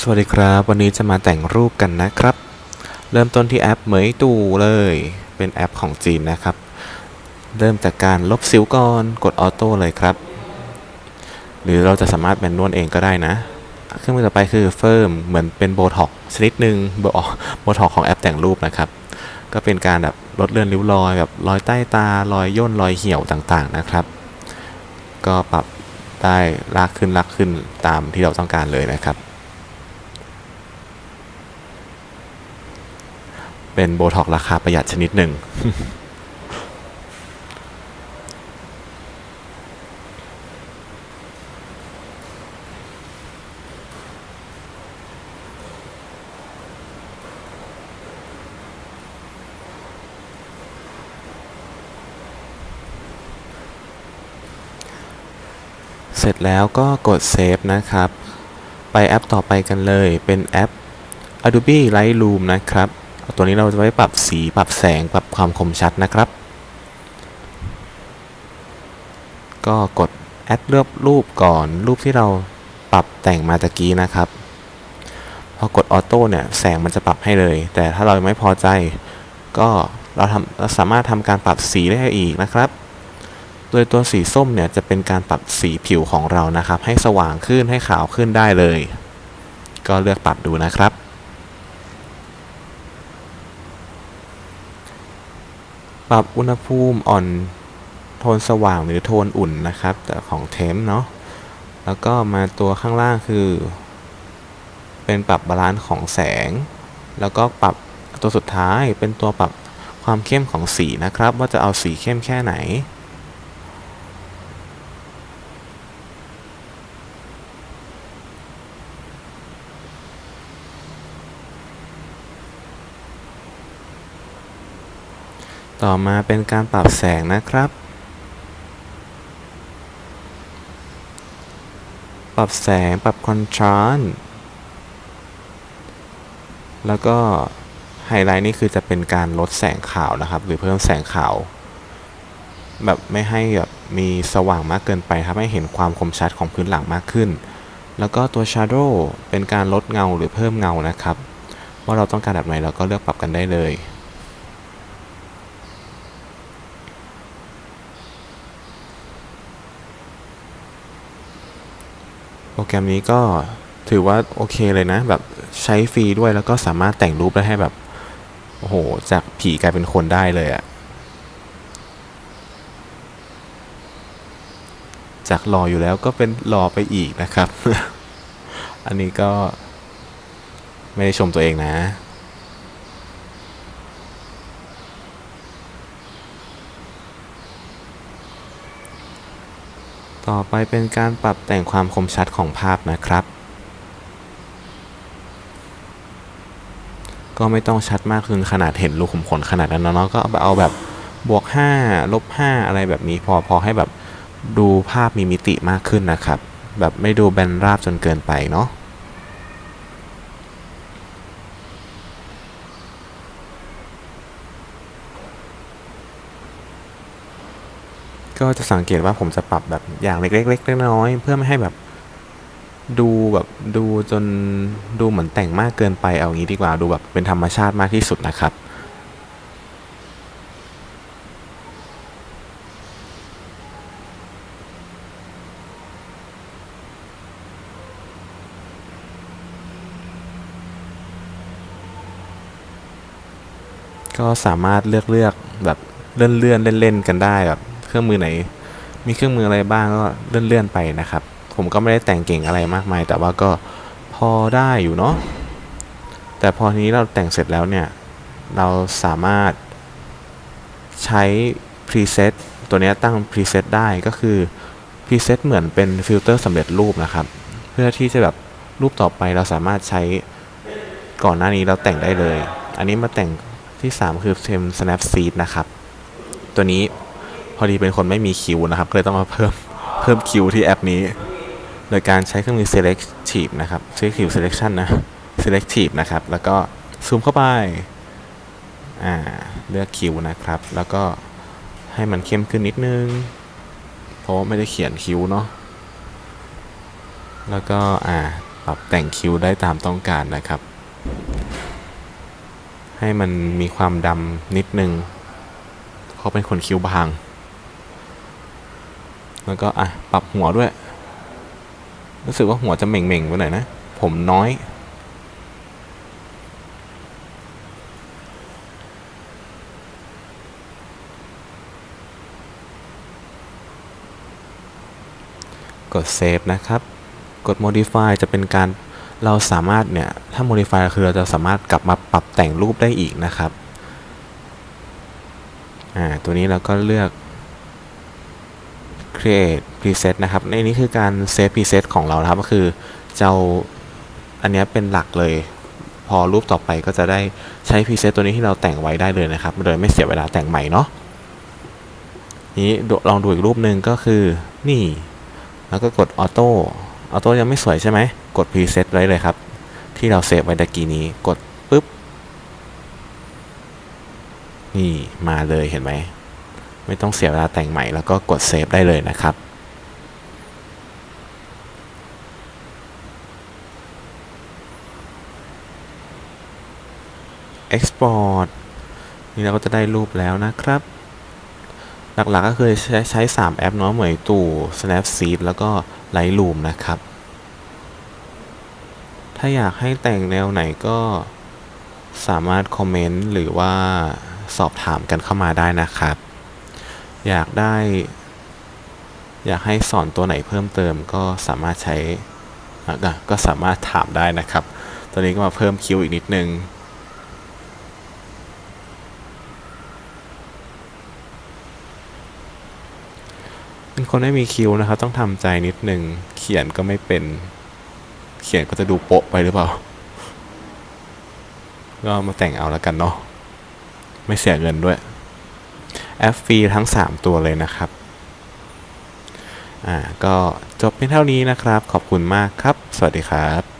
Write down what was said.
สวัสดีครับ วันนี้จะมาแต่งรูปกันนะครับ เริ่มต้นที่แอปเหมยตู่เลย เป็นแอปของจีนนะครับ เริ่มจากการลบสิวก่อนกดออโต้เลยครับ หรือเราจะสามารถแมนนวลเองก็ได้นะ เครื่องมือต่อไปคือเฟิร์มเหมือนเป็นโบท็อกชนิดหนึ่งโบโบท็อกของแอปแต่งรูปนะครับ ก็เป็นการแบบลดเลือนริ้วรอยแบบรอยใต้ตารอยย่นรอยเหี่ยวต่างๆนะครับ ก็ปรับได้ลากขึ้นลากขึ้นตามที่เราต้องการเลยนะครับ เป็นโบท็อกราคาประหยัดชนิดหนึ่ง เสร็จแล้วก็กดเซฟนะครับ ไปแอปต่อไปกันเลยเป็นแอป Adobe Lightroom นะครับ ตัวนี้เราจะไว้ปรับสีปรับแสงปรับความคมชัดนะครับ ก็กดแอดเลือกรูปก่อนรูปที่เราปรับแต่งมาตะกี้นะครับพอกดออโต้เนี่ยแสงมันจะปรับให้เลย แต่ถ้าเราไม่พอใจ ก็เราทำเราสามารถทำการปรับสีได้อีกนะครับ โดยตัวสีส้มเนี่ยจะเป็นการปรับสีผิวของเรานะครับ ให้สว่างขึ้นให้ขาวขึ้นได้เลย ก็เลือกปรับดูนะครับ ปรับอุณหภูมิอ่อนโทนสว่างหรือโทนอุ่นนะครับ แต่ของเทมเนาะแล้วก็มาตัวข้างล่างคือ เป็นปรับบาลานซ์ของแสง แล้วก็ปรับตัวสุดท้ายเป็นตัวปรับความเข้มของสีนะครับ ว่าจะเอาสีเข้มแค่ไหน ต่อมาเป็นการปรับแสงนะครับ ปรับแสงปรับคอนทราสต์แล้วก็ไฮไลท์นี่คือจะเป็นการลดแสงขาวนะครับ หรือเพิ่มแสงขาว แบบไม่ให้แบบมีสว่างมากเกินไปทำให้เห็นความคมชัดของพื้นหลังมากขึ้น แล้วก็ตัว Shadow เป็นการลดเงาหรือเพิ่มเงานะครับ ว่าเราต้องการแบบไหนเราก็เลือกปรับกันได้เลย โปรแกรมนี้ก็ถือว่าโอเคเลยนะ แบบใช้ฟรีด้วยแล้วก็สามารถแต่งรูปได้ให้แบบโอ้โห จากผีกลายเป็นคนได้เลยอะจากหล่ออยู่แล้วก็เป็นหล่อไปอีกนะครับ อันนี้ก็ไม่ได้ชมตัวเองนะ ต่อไปเป็นการปรับแต่งความคมชัดของภาพนะครับ ก็ไม่ต้องชัดมากจนขนาดเห็นรูขุมขนขนาดนั้นเนาะก็เอาเอาแบบบวก5ลบ5อะไรแบบนี้พอพอให้แบบดูภาพมีมิติมากขึ้นนะครับ แบบไม่ดูแบนราบจนเกินไปเนาะ ก็จะสังเกตว่าผมจะปรับแบบอย่างเล็กๆน้อยๆเพื่อไม่ให้แบบดูแบบดูจนดูเหมือนแต่งมากเกินไปเอางี้ดีกว่าดูแบบเป็นธรรมชาติมากที่สุดนะครับ ก็สามารถเลือกเลือกแบบเลื่อนเลื่อนเล่นเล่นๆกันได้แบบ เครื่องมือไหน มีเครื่องมืออะไรบ้างก็เลื่อนเลื่อนๆไปนะครับ ผมก็ไม่ได้แต่งเก่งอะไรมากมาย แต่ว่าก็พอได้อยู่เนาะแต่พอทีนี้เราแต่งเสร็จแล้วเนี่ย เราสามารถใช้ preset ตัวนี้ตั้ง preset ได้ก็คือ preset เหมือนเป็นฟิลเตอร์สำเร็จรูปนะครับ เพื่อที่จะแบบรูปต่อไปเราสามารถใช้ก่อนหน้านี้เราแต่งได้เลย อันนี้มาแต่งที่ 3 คือ Tem Snapseed นะครับ ตัวนี้ พอดีเป็นคนไม่มีคิวนะครับก็เลยต้องมาเพิ่มเพิ่มคิวที่แอปนี้ โดยการใช้เครื่องมือ selective นะครับ selective selection นะ selective นะครับ แล้วก็ซูมเข้าไปอ่าเลือกคิวนะครับ แล้วก็ให้มันเข้มขึ้นนิดนึง เพราะว่าไม่ได้เขียนคิวเนาะแล้วก็อ่าปรับแต่งคิวได้ตามต้องการนะครับ ให้มันมีความดำนิดนึงเขาะเป็นคนคิ้วบาง แล้วก็อะปรับหัวด้วย รู้สึกว่าหัวจะเหม่งๆไปหน่อยนะ ผมน้อยกด save นะครับ กด modify จะเป็นการเราสามารถเนี่ย ถ้า modify คือเราจะสามารถกลับมาปรับแต่งรูปได้อีกนะครับ อ่า ตัวนี้เราก็เลือก create preset นะครับในนี้คือการ save preset ของเรานะครับ ก็คือจะอาอันนี้เป็นหลักเลย พอรูปต่อไปก็จะได้ใช้ preset ตัวนี้ที่เราแต่งไว้ได้เลยนะครับ โดยไม่เสียเวลาแต่งใหม่เนาะนี้ลองดูอีกรูปหนึ่งก็คือนี่ แล้วก็กดออโต้ออโต้ยังไม่สวยใช่ไหม กด preset ไว้เลยครับ ที่เราเซฟไว้ตะกี้นี้กดปุ๊บ นี่มาเลยเห็นไหม ไม่ต้องเสียเวลาแต่งใหม่แล้วก็กดเซฟได้เลยนะครับ export นี่เราก็จะได้รูปแล้วนะครับ หลักๆก็คือใช้ใช้ 3 แอปเนาะเหมยตู่ Snapseed แล้วก็ Lightroom นะครับ ถ้าอยากให้แต่งแนวไหนก็สามารถคอมเมนต์หรือว่าสอบถามกันเข้ามาได้นะครับ อยากได้ อยากให้สอนตัวไหนเพิ่มเติมก็สามารถใช้ก็สามารถถามได้นะครับตอนนี้ก็มาเพิ่มคิวอีกนิดนึงเป็นคนไม่มีคิวนะครับต้องทำใจนิดนึงเขียนก็ไม่เป็น เขียนก็จะดูโปะไปหรือเปล่า ก็มาแต่งเอาแล้วกันเนาะไม่เสียเงินด้วย แอปฟรีทั้ง 3 ตัวเลยนะครับ อ่า ก็จบเพียงเท่านี้นะครับ ขอบคุณมากครับ สวัสดีครับ